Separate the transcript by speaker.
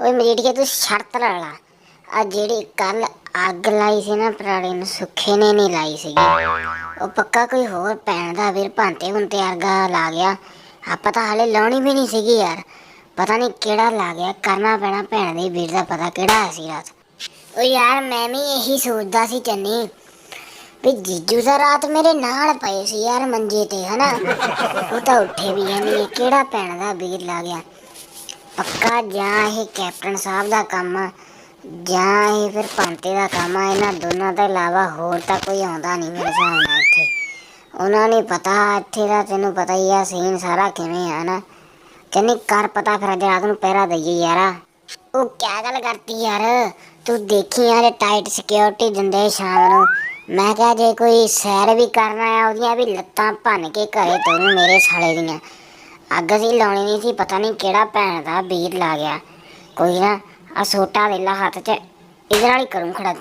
Speaker 1: ਓਏ ਮਜੀਠੀਆ ਤੂੰ ਸ਼ਰਤ ਲਾ ਲਾ। ਆ ਜਿਹੜੀ ਕੱਲ ਅੱਗ ਲਾਈ ਸੀ ਨਾ ਪਰਾੜੇ ਨੂੰ, ਸੁੱਖੇ ਨੇ ਨਹੀਂ ਲਾਈ ਸੀਗੀ। ਉਹ ਪੱਕਾ ਕੋਈ ਹੋਰ ਭੈਣ ਦਾ ਵੀਰ ਭਾਂਤੇ ਹੁੰਤੇ ਵਰਗਾ ਲਾ ਗਿਆ। ਆਪਾਂ ਤਾਂ ਹਾਲੇ ਲਾਉਣੀ ਵੀ ਨਹੀਂ ਸੀਗੀ ਯਾਰ। ਪਤਾ ਨਹੀਂ ਕਿਹੜਾ ਲਾ ਗਿਆ, ਕਰਨਾ ਪੈਣਾ ਭੈਣ ਦੇ ਵੀਰ ਦਾ ਪਤਾ ਕਿਹੜਾ ਸੀ ਰਾਤ। ਉਹ ਯਾਰ ਮੈਂ ਵੀ ਇਹੀ ਸੋਚਦਾ ਸੀ ਚੰਨੀ, ਵੀ ਜੀਜੂ ਦਾ ਰਾਤ ਮੇਰੇ ਨਾਲ ਪਏ ਸੀ ਯਾਰ ਮੰਜੇ ਤੇ, ਹਨਾ? ਉਹ ਤਾਂ ਉੱਠੇ ਵੀ ਨਹੀਂ ਕਿਹੜਾ ਭੈਣ ਦਾ ਵੀਰ ਲਾ ਗਿਆ? ਪੱਕਾ ਜਾਂ ਇਹ ਕੈਪਟਨ ਸਾਹਿਬ ਦਾ ਕੰਮ ਆ, ਜਾਂ ਇਹ ਫਿਰ ਪੰਤੇ ਦਾ ਕੰਮ ਆ ਇਹਨਾਂ ਦੋਨਾਂ ਤੋਂ ਇਲਾਵਾ ਹੋਰ ਤਾਂ ਕੋਈ ਆਉਂਦਾ ਨਹੀਂ ਮੇਰੇ ਹਿਸਾਬ ਨਾਲ ਇੱਥੇ। ਉਹਨਾਂ ਨੇ ਪਤਾ ਇੱਥੇ ਦਾ ਤੈਨੂੰ ਪਤਾ ਹੀ ਆ ਸੀਨ ਸਾਰਾ ਕਿਵੇਂ ਆ ਨਾ ਕਹਿੰਦੀ ਕਰ ਪਤਾ ਫਿਰ ਅੱਜ ਰਾਤ ਨੂੰ ਪਹਿਰਾ ਦਈਏ ਯਾਰਾ। ਉਹ ਕਿਆ ਗੱਲ ਕਰਤੀ ਯਾਰ? ਤੂੰ ਦੇਖੀ ਯਾਰ ਟਾਈਟ ਸਿਕਿਉਰਿਟੀ ਦਿੰਦੇ ਸ਼ਾਮ ਨੂੰ? ਮੈਂ ਕਿਹਾ ਜੇ ਕੋਈ ਸੈਰ ਵੀ ਕਰਨਾ ਆ ਉਹਦੀਆਂ ਵੀ ਲੱਤਾਂ ਭੰਨ ਕੇ ਘਰੇ ਤੋਰੂ ਮੇਰੇ ਸਾਲੇ ਦੀਆਂ। ਅੱਗ ਸੀ ਲਾਉਣੀ ਨਹੀਂ ਸੀ, ਪਤਾ ਨਹੀਂ ਕਿਹੜਾ ਭੈਣ ਦਾ ਵੀਰ ਲਾ ਗਿਆ। ਕੋਈ ਨਾ ਆ ਸੋਟਾ ਵੇਲਾ ਹੱਥ 'ਚ, ਇਹਦੇ ਨਾਲ ਹੀ ਕਰੂੰ ਖੜਾਤੀ